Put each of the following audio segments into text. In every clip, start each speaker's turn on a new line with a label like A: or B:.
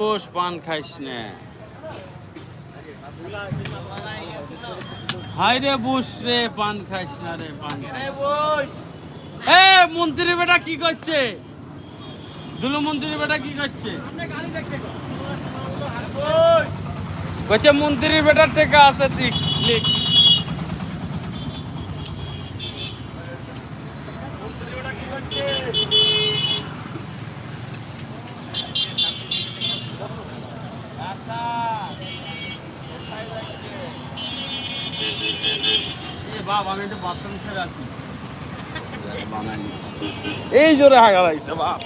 A: বস পান খাইস না। হাই রে বুস রে পান খাইস না রে পান এ মন্ত্রী বেটা কি করছে? দুলু মন্ত্রী বেটা কি করছে? কচ্ছে মন্ত্রী বেটার টেকা আছে দিক লিখ। বাপ আমি একটু বাথরুম ছেড়ে আসি এই জোরে হাগা লাগছে বাপ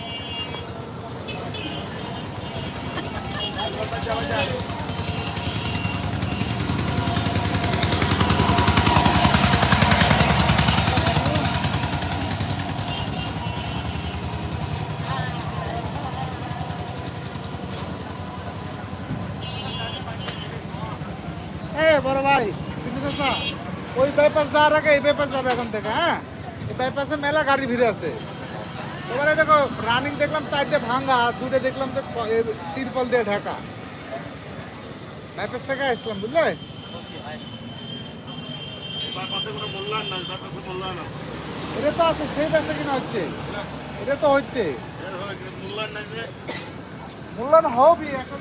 B: এ বড় ভাই তুমি চাচা ওই বাইপাস যাওয়ার আগে এই বাইপাস যাবে এখন থেকে হ্যাঁ? এই বাইপাসে মেলা গাড়ি ভিড়ে আছে। এবারে দেখো রানিং দেখলাম সাইডে ভাঙা দূরে দেখলাম যে তিরপল দিয়ে ঢাকা। বাইপাস থেকে আসলাম বুঝলে? এটা তো আছে সেই বেচে কিনা হচ্ছে? এটা তো হচ্ছে। মূল্যায়ন হবে এখন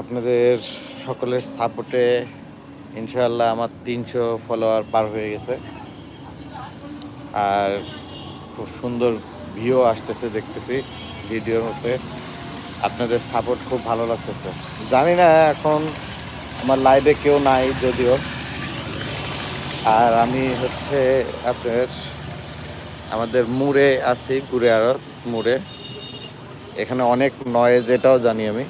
C: আপনাদের সকলের সাপোর্টে ইনশাল্লাহ আমার তিনশো ফলোয়ার পার হয়ে গেছে। আর খুব সুন্দর ভিউ আসতেছে দেখতেছি ভিডিওর মধ্যে। আপনাদের সাপোর্ট খুব ভালো লাগতেছে। জানি না এখন আমার লাইভে কেউ নাই যদিও। আর আমি হচ্ছে আপনার আমাদের মুড়ে আছি আড়ত মুড়ে। এখানে অনেক নয়েজ এটাও জানি আমি।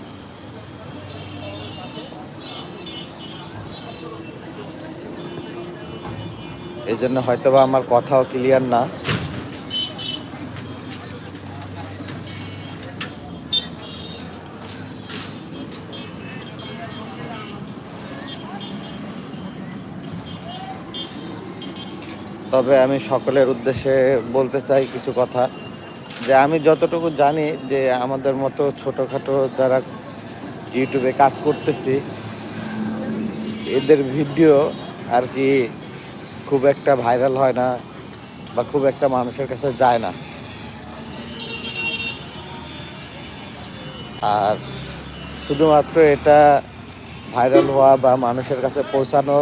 C: এই জন্য হয়তো বা আমার কথাও ক্লিয়ার না। তবে আমি সকলের উদ্দেশ্যে বলতে চাই কিছু কথা, যে আমি যতটুকু জানি যে আমাদের মতো ছোটোখাটো যারা ইউটিউবে কাজ করতেছি, এদের ভিডিও আর কি খুব একটা ভাইরাল হয় না বা খুব একটা মানুষের কাছে যায় না। আর শুধুমাত্র এটা ভাইরাল হওয়া বা মানুষের কাছে পৌঁছানো,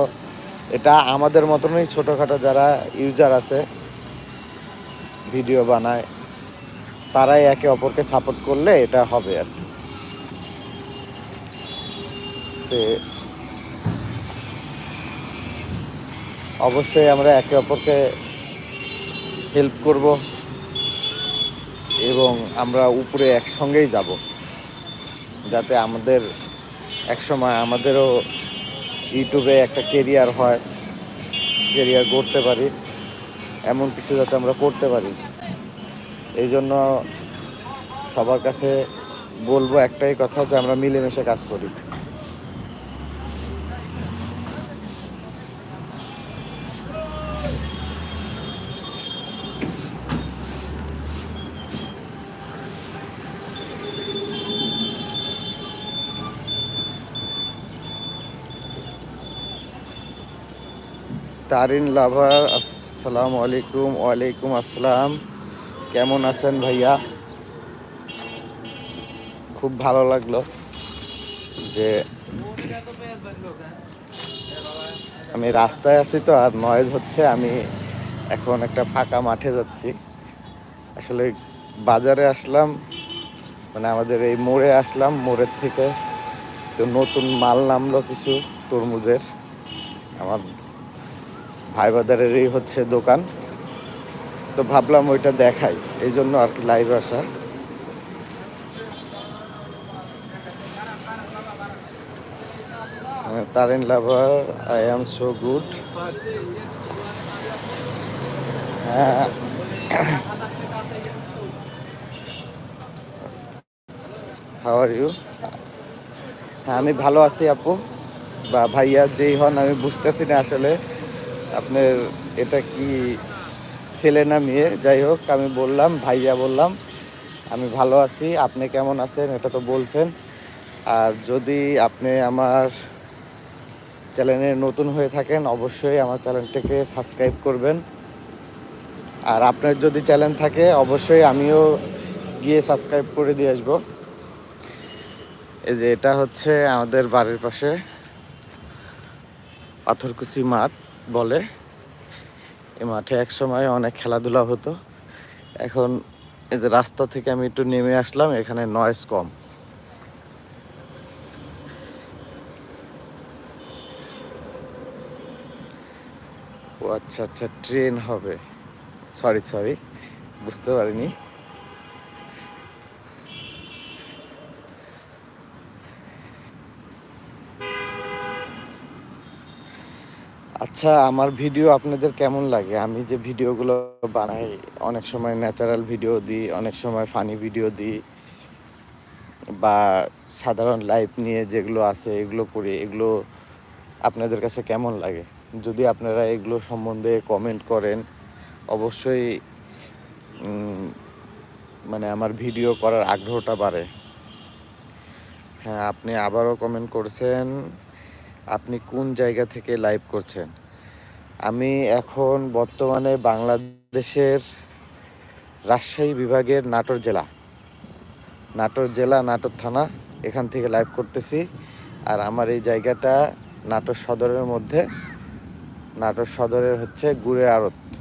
C: এটা আমাদের মতনই ছোটোখাটো যারা ইউজার আছে ভিডিও বানায়, তারাই একে অপরকে সাপোর্ট করলে এটা হবে আর কি তো অবশ্যই আমরা একে অপরকে হেল্প করব এবং আমরা উপরে একসঙ্গেই যাব, যাতে আমাদের একসময় আমাদেরও ইউটিউবে একটা কেরিয়ার হয় কেরিয়ার গড়তে পারি, এমন কিছু যাতে আমরা করতে পারি। এই জন্য সবার কাছে বলব একটাই কথা যে আমরা মিলেমিশে কাজ করি। তারিন লাভার, আসসালামু আলাইকুম, ওয়ালাইকুম আসসালাম। কেমন আছেন ভাইয়া? খুব ভালো লাগল যে আমি রাস্তায় আছি তো, আর নয়েজ হচ্ছে, আমি এখন একটা ফাঁকা মাঠে যাচ্ছি। আসলে বাজারে আসলাম মানে আমাদের এই মোড়ে আসলাম, মোড়ের থেকে তো নতুন মাল নামলো কিছু তরমুজের। আমার ভাই হচ্ছে দোকান। তো ভাবলাম ওইটা দেখাই এই জন্য আর কি লাইভে আসা। Tarin lover I am so good how are you হ্যাঁ আমি ভালো আছি আপু। বা ভাইয়া যেই হন, আমি বুঝতেছি না আসলে। আপনার এটা কি ছেলে না মেয়ে? যাই হোক, আমি বললাম, ভাইয়া বললাম, আমি ভালো আছি, আপনি কেমন আছেন? এটা তো বলছেন। আর যদি আপনি আমার চ্যানেলে নতুন হয়ে থাকেন, অবশ্যই আমার চ্যানেলটাকে সাবস্ক্রাইব করবেন। আর আপনার যদি চ্যানেল থাকে, অবশ্যই আমিও গিয়ে সাবস্ক্রাইব করে দিয়ে আসব। এই যে এটা হচ্ছে আমাদের বাড়ির পাশে পাথরকুচি মাঠ। বলে। এই মাঠে এক সময় অনেক খেলাধুলা হতো। এখন এই যে রাস্তা থেকে আমি একটু নেমে আসলাম, এখানে নয়েজ কম। ও আচ্ছা আচ্ছা ট্রেন হবে। সরি সরি বুঝতে পারিনি। আচ্ছা আমার ভিডিও আপনাদের কেমন লাগে? আমি যে ভিডিওগুলো বানাই, অনেক সময় ন্যাচারাল ভিডিও দিই, অনেক সময় ফানি ভিডিও দিই বা সাধারণ লাইফ নিয়ে যেগুলো আছে, এগুলো করি, এগুলো আপনাদের কাছে কেমন লাগে? যদি আপনারা এগুলো সম্বন্ধে কমেন্ট করেন, অবশ্যই মানে আমার ভিডিও করার আগ্রহটা বাড়ে। হ্যাঁ আপনি আবারও কমেন্ট করছেন, আপনি কোন জায়গা থেকে লাইভ করছেন? আমি এখন বর্তমানে বাংলাদেশের রাজশাহী বিভাগের নাটোর জেলা। নাটোর জেলা, নাটোর থানা, এখান থেকে লাইভ করতেছি। আর আমার এই জায়গাটা নাটোর সদরের মধ্যে। নাটোর সদরের হচ্ছে গুড়ে আড়ত।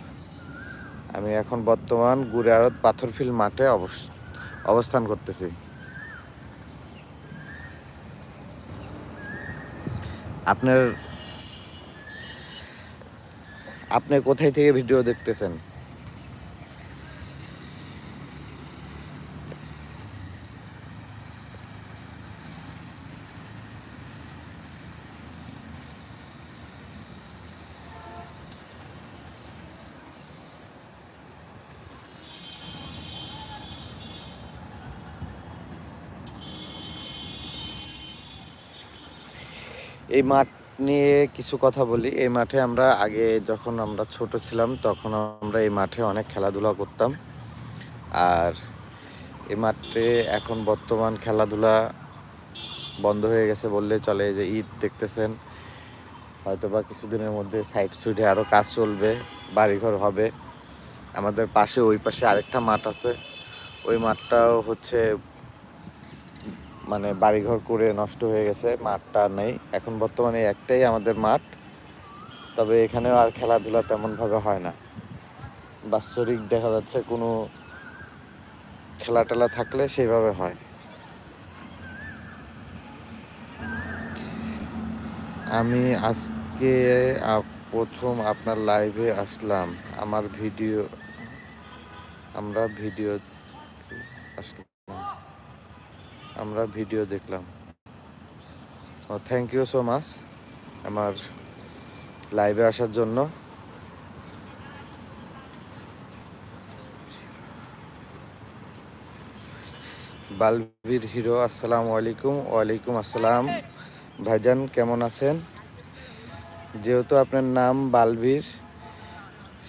C: আমি এখন বর্তমান গুড়ে আড়ত পাথরফিল মাঠে অবস- অবস্থান করতেছি। আপনার আপনি কোথায় থেকে ভিডিও দেখতেছেন? এই মাঠ নিয়ে কিছু কথা বলি। এই মাঠে আমরা আগে যখন আমরা ছোট ছিলাম, তখন আমরা এই মাঠে অনেক খেলাধুলা করতাম। আর এই মাঠে এখন বর্তমান খেলাধুলা বন্ধ হয়ে গেছে বললে চলে যে ঈদ দেখতেছেন। হয়তো বা কিছুদিনের মধ্যে সাইড সুইডে আরও কাজ চলবে, বাড়িঘর হবে। আমাদের পাশে ওই পাশে আরেকটা মাঠ আছে। ওই মাঠটাও হচ্ছে মানে বাড়িঘর করে নষ্ট হয়ে গেছে, মাঠটা নেই। এখন বর্তমানে একটাই আমাদের মাঠ। তবে এখানেও আর খেলাধুলা তেমনভাবে হয় না। বাৎসরিক দেখা যাচ্ছে কোনো খেলা টেলা থাকলে সেইভাবে হয়। আমি আজকে প্রথম আপনার লাইভে আসলাম। আমার ভিডিও, আমরা ভিডিও আসলাম। আমরা ভিডিও দেখলাম। থ্যাংক ইউ সো মাচ আমার লাইভে আসার জন্য। বালবীর হিরো, আসসালামু আলাইকুম। ওয়ালাইকুম আসসালাম। ভাইজান, কেমন আছেন? যেহেতু আপনার নাম বালবীর,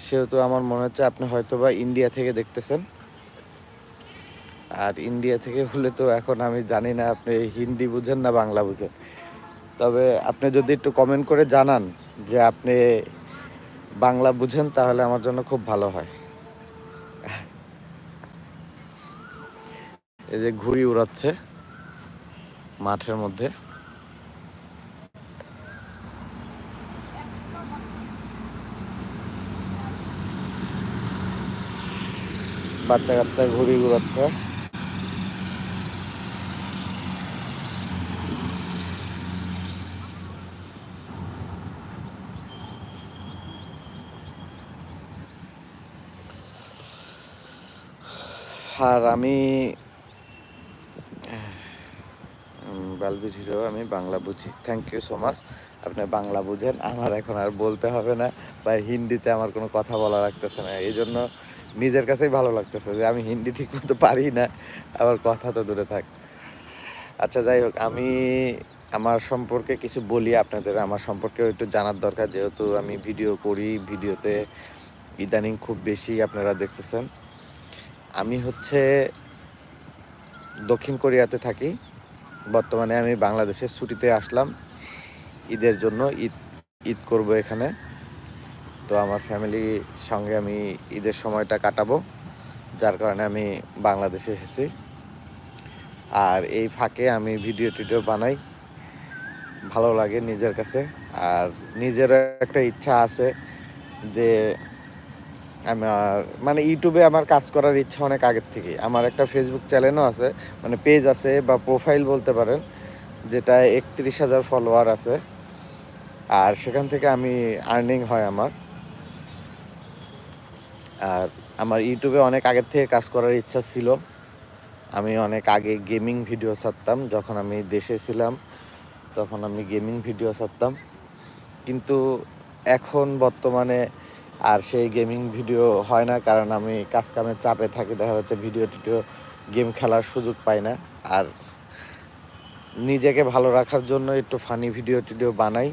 C: সেহেতু আমার মনে হচ্ছে আপনি হয়তোবা ইন্ডিয়া থেকে দেখতেছেন। আর ইন্ডিয়া থেকে হলে তো এখন আমি জানি না, আপনি হিন্দি বুঝেন না বাংলা বুঝেন। তবে আপনি যদি একটু কমেন্ট করে জানান যে আপনি বাংলা বুঝেন, তাহলে আমার জন্য খুব ভালো হয়। এই যে ঘুড়ি উড়াচ্ছে মাঠের মধ্যে। বাচ্চা কাচ্চা ঘুড়ি উড়াচ্ছে। আর আমি বালবির হিরো আমি বাংলা বুঝি। থ্যাংক ইউ সো মাচ আপনি বাংলা বুঝেন, আমার এখন আর বলতে হবে না। বা হিন্দিতে আমার কোনো কথা বলা লাগতেছে না। এই জন্য নিজের কাছেই ভালো লাগতেছে যে আমি হিন্দি ঠিক মতো পারি না। আবার কথা তো দূরে থাক। আচ্ছা যাই হোক, আমি আমার সম্পর্কে কিছু বলি আপনাদের। আমার সম্পর্কেও একটু জানার দরকার। যেহেতু আমি ভিডিও করি, ভিডিওতে ইদানিং খুব বেশি আপনারা দেখতেছেন। আমি হচ্ছে দক্ষিণ কোরিয়াতে থাকি। বর্তমানে আমি বাংলাদেশের ছুটিতে আসলাম ঈদের জন্য। ঈদ ঈদ করব এখানে। তো আমার ফ্যামিলির সঙ্গে আমি ঈদের সময়টা কাটাবো, যার কারণে আমি বাংলাদেশে এসেছি। আর এই ফাঁকে আমি ভিডিও টিডিও বানাই। ভালো লাগে নিজের কাছে। আর নিজেরও একটা ইচ্ছা আছে যে আমার মানে ইউটিউবে আমার কাজ করার ইচ্ছা অনেক আগের থেকে আমার একটা ফেসবুক চ্যানেলও আছে মানে পেজ আছে বা প্রোফাইল বলতে পারেন, যেটা একত্রিশ হাজার ফলোয়ার আছে। আর সেখান থেকে আমি আর্নিং হয় আমার। আর আমার ইউটিউবে অনেক আগের থেকে কাজ করার ইচ্ছা ছিল। আমি অনেক আগে গেমিং ভিডিও ছাড়তাম, যখন আমি দেশে ছিলাম, তখন আমি গেমিং ভিডিও ছাড়তাম। কিন্তু এখন বর্তমানে আর সেই গেমিং ভিডিও হয় না, কারণ আমি কাজ কামের চাপে থাকি, দেখা যাচ্ছে ভিডিও টিডিও গেম খেলার সুযোগ পাই না। আর নিজেকে ভালো রাখার জন্য একটু ফানি ভিডিও টিডিও বানাই।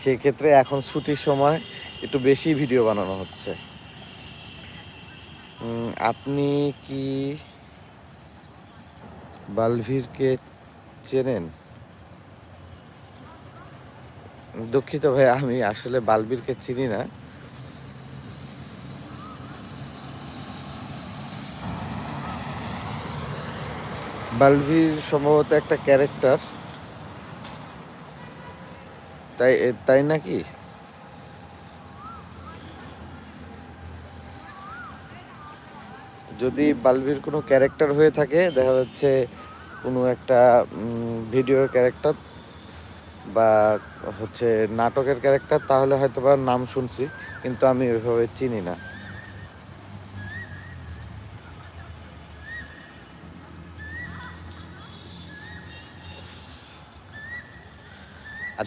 C: সেক্ষেত্রে এখন ছুটির সময় একটু বেশি ভিডিও বানানো হচ্ছে। আপনি কি বালভিরকে চেনেন? দুঃখিত ভাই, আমি আসলে বালবীরকে চিনি না। বালভির সম্ভবত একটা ক্যারেক্টার। তাই তাই নাকি? যদি বালভির কোনো ক্যারেক্টার হয়ে থাকে, দেখা যাচ্ছে কোনো একটা ভিডিওর ক্যারেক্টার বা হচ্ছে নাটকের ক্যারেক্টার, তাহলে হয়তো বা নাম শুনছি, কিন্তু আমি ওইভাবে চিনি না।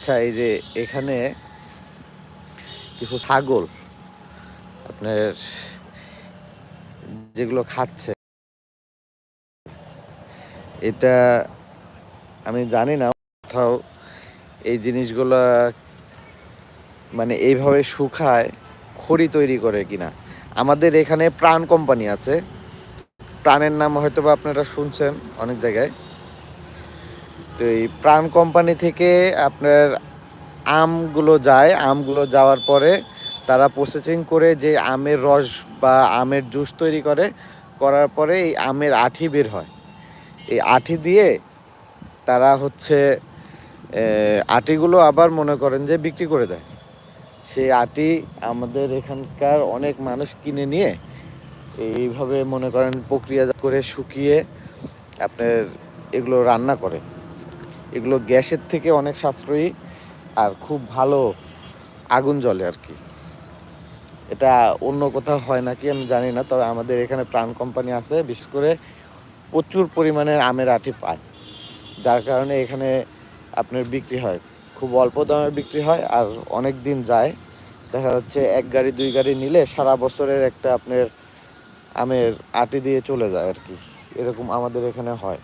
C: আচ্ছা এই যে এখানে কিছু ছাগল আপনার যেগুলো খাচ্ছে, এটা আমি জানি না, কোথাও এই জিনিসগুলো মানে এইভাবে শুকায়, খড়ি তৈরি করে কিনা। আমাদের এখানে প্রাণ কোম্পানি আছে, প্রাণের নাম হয়তো বা আপনারা শুনছেন অনেক জায়গায়। তো এই প্রাণ কোম্পানি থেকে আপনার আমগুলো যায়, আমগুলো যাওয়ার পরে তারা প্রসেসিং করে যে আমের রস বা আমের জুস তৈরি করে, করার পরে এই আমের আঠি বের হয়। এই আঠি দিয়ে তারা হচ্ছে আটিগুলো আবার মনে করেন যে বিক্রি করে দেয়। সেই আটি আমাদের এখানকার অনেক মানুষ কিনে নিয়ে এইভাবে মনে করেন প্রক্রিয়া করে শুকিয়ে আপনার এগুলো রান্না করে। এগুলো গ্যাসের থেকে অনেক সাশ্রয়ী আর খুব ভালো আগুন জ্বলে আর কি। এটা অন্য কোথাও হয় নাকি আমি জানি না, তবে আমাদের এখানে প্রাণ কোম্পানি আছে, বিশেষ করে প্রচুর পরিমাণের আমের আটি পায়, যার কারণে এখানে আপনার বিক্রি হয়। খুব অল্প দামে বিক্রি হয় আর অনেক দিন যায়। দেখা যাচ্ছে এক গাড়ি, দুই গাড়ি নিলে সারা বছরের একটা আপনার আমের আটি দিয়ে চলে যায় আর কি। এরকম আমাদের এখানে হয়।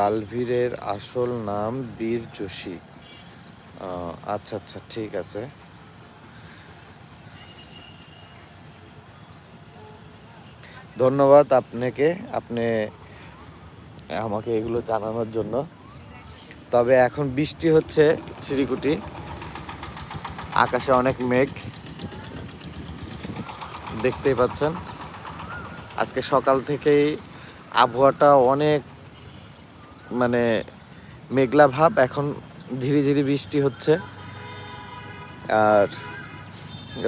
C: বালভীরের আসল নাম বীর যোশী। আচ্ছা আচ্ছা ঠিক আছে। ধন্যবাদ আপনাকে, আপনি আমাকে এগুলো জানানোর জন্য। তবে এখন বৃষ্টি হচ্ছে চিরিকুটি আকাশে অনেক মেঘ। দেখতেই পাচ্ছেন। আজকে সকাল থেকেই আবহাওয়াটা অনেক মানে মেঘলা ভাব, এখন ধীরে ধীরে বৃষ্টি হচ্ছে। আর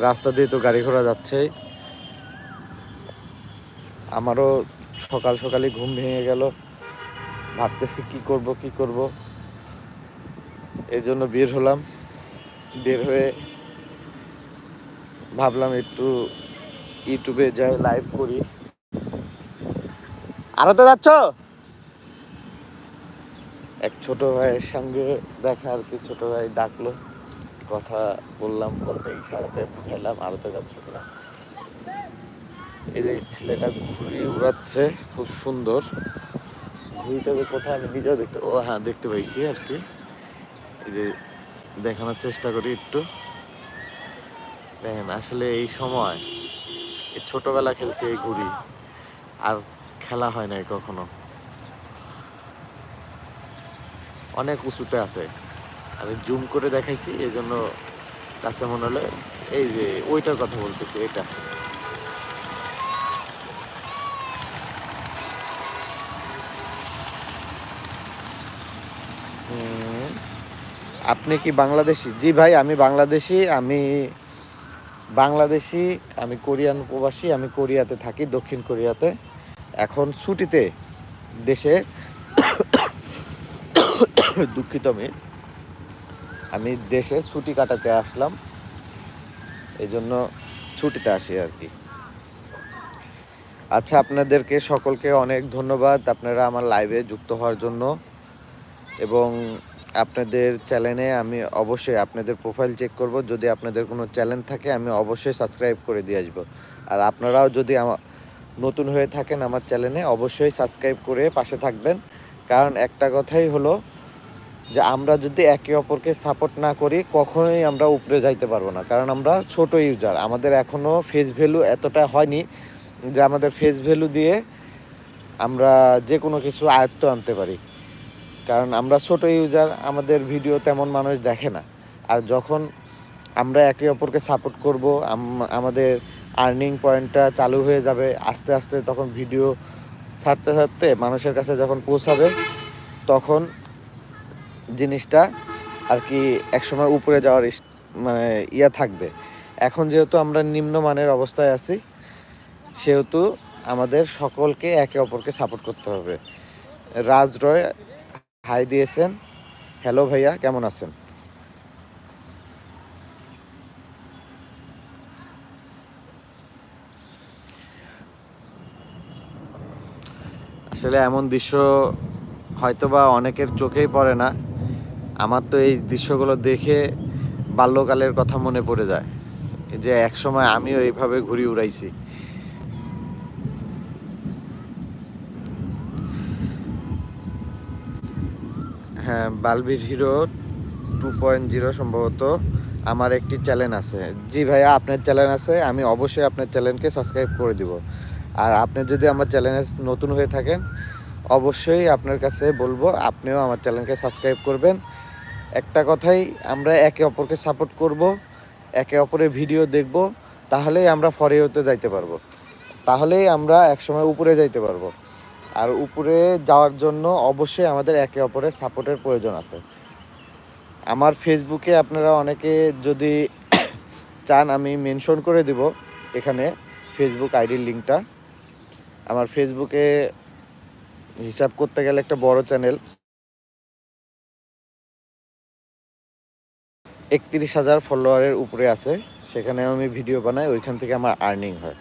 C: রাস্তা দিয়ে তো গাড়ি ঘোড়া যাচ্ছে। আমারও সকাল সকালই ঘুম ভেঙে গেল। ভাবতেছি কি করব কি করব। এই জন্য বের হলাম। বের হয়ে ভাবলাম একটু ইউটিউবে যাই লাইভ করি। আরও তো যাচ্ছ? এক ছোট ভাইয়ের সঙ্গে দেখা আর কি, ছোট ভাই ডাকলো, কথা বললাম বলতে ইশারাতে বুঝাইলাম আরও তো যাচ্ছ কিনা। এই যে ছেলেটা ঘুড়ি উড়াচ্ছে, খুব সুন্দর। ঘুড়িটা যে কোথায় আমি নিজেও দেখতে, ও হ্যাঁ দেখতে পাইছি আর কি। এই যে দেখানোর চেষ্টা করি একটু। দেখেন, আসলে এই সময়, এই ছোটবেলা খেলছে এই ঘুড়ি, আর খেলা হয় নাই কখনো। অনেক উঁচুতে আছে। আমি জুম করে দেখাইছি এই জন্য কাছে মনে হলে, এই যে ওইটার কথা বলতেছি, এটা। আপনি কি বাংলাদেশি? জি ভাই, আমি বাংলাদেশি আমি বাংলাদেশি, আমি কোরিয়ান প্রবাসী আমি কোরিয়াতে থাকি, দক্ষিণ কোরিয়াতে। এখন ছুটিতে দেশে দুঃখিত আমি আমি দেশে ছুটি কাটাতে আসলাম। এই জন্য ছুটিতে আসি আর কি। আচ্ছা আপনাদেরকে সকলকে অনেক ধন্যবাদ। আপনারা আমার লাইভে যুক্ত হওয়ার জন্য। এবং আপনাদের চ্যানেলে আমি অবশ্যই আপনাদের প্রোফাইল চেক করব। যদি আপনাদের কোনো চ্যানেল থাকে, আমি অবশ্যই সাবস্ক্রাইব করে দিয়ে আসব। আর আপনারাও যদি আমার নতুন হয়ে থাকেন আমার চ্যানেলে অবশ্যই সাবস্ক্রাইব করে পাশে থাকবেন। কারণ একটা কথাই হলো যে আমরা যদি একে অপরকে সাপোর্ট না করি, কখনোই আমরা উপরে যাইতে পারব না। কারণ আমরা ছোট ইউজার আমাদের এখনও ফেস ভ্যালু এতটা হয়নি যে আমাদের ফেস ভ্যালু দিয়ে আমরা যে কোনো কিছু আয়ত্ত আনতে পারি। কারণ আমরা ছোট ইউজার আমাদের ভিডিও তেমন মানুষ দেখে না। আর যখন আমরা একে অপরকে সাপোর্ট করব আমাদের আর্নিং পয়েন্টটা চালু হয়ে যাবে, আস্তে আস্তে তখন ভিডিও ছাড়তে ছাড়তে মানুষের কাছে যখন পৌঁছাবে, তখন জিনিসটা আর কি একসময় উপরে যাওয়ার মানে ইয়া থাকবে। এখন যেহেতু আমরা নিম্নমানের অবস্থায় আছি, সেহেতু আমাদের সকলকে একে অপরকে সাপোর্ট করতে হবে। রাজ রয় হাই দিয়েছেন। হ্যালো ভাইয়া, কেমন আছেন? আসলে এমন দৃশ্য হয়তোবা অনেকের চোখেই পড়ে না। আমার তো এই দৃশ্যগুলো দেখে বাল্যকালের কথা মনে পড়ে যায় যে একসময় আমিও এইভাবে ঘুরি উড়াইছি। হ্যাঁ Balbir hero two point zero সম্ভবত আমার একটি চ্যানেল আছে। জি ভাইয়া, আপনার চ্যানেল আছে, আমি অবশ্যই আপনার চ্যানেলকে সাবস্ক্রাইব করে দিব। আর আপনি যদি আমার চ্যানেলে নতুন হয়ে থাকেন, অবশ্যই আপনার কাছে বলব, আপনিও আমার চ্যানেলকে সাবস্ক্রাইব করবেন। একটা কথাই, আমরা একে অপরকে সাপোর্ট করব, একে অপরের ভিডিও দেখব, তাহলেই আমরা ফরে হতে যাইতে পারব। তাহলেই আমরা একসময় উপরে যাইতে পারব। আর উপরে যাওয়ার জন্য অবশ্যই আমাদের একে অপরের সাপোর্টের প্রয়োজন আছে। আমার ফেসবুকে আপনারা অনেকে যদি চান, আমি মেনশন করে দিব এখানে ফেসবুক আইডির লিঙ্কটা আমার ফেসবুকে হিসাব করতে গেলে একটা বড় চ্যানেল একত্রিশ হাজার ফলোয়ারের উপরে আছে। সেখানে আমি ভিডিও বানাই, ওইখান থেকে আমার আর্নিং হয়।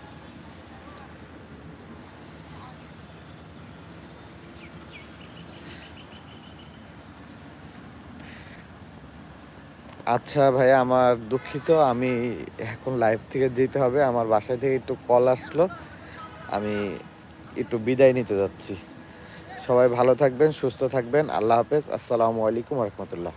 C: আচ্ছা ভাইয়া, আমার দুঃখিত, আমি এখন লাইভ থেকে যেতে হবে। আমার বাসায় থেকে একটু কল আসলো। আমি একটু বিদায় নিতে যাচ্ছি। সবাই ভালো থাকবেন, সুস্থ থাকবেন। আল্লাহ হাফেজ। আসসালামু আলাইকুম রহমতুল্লাহ।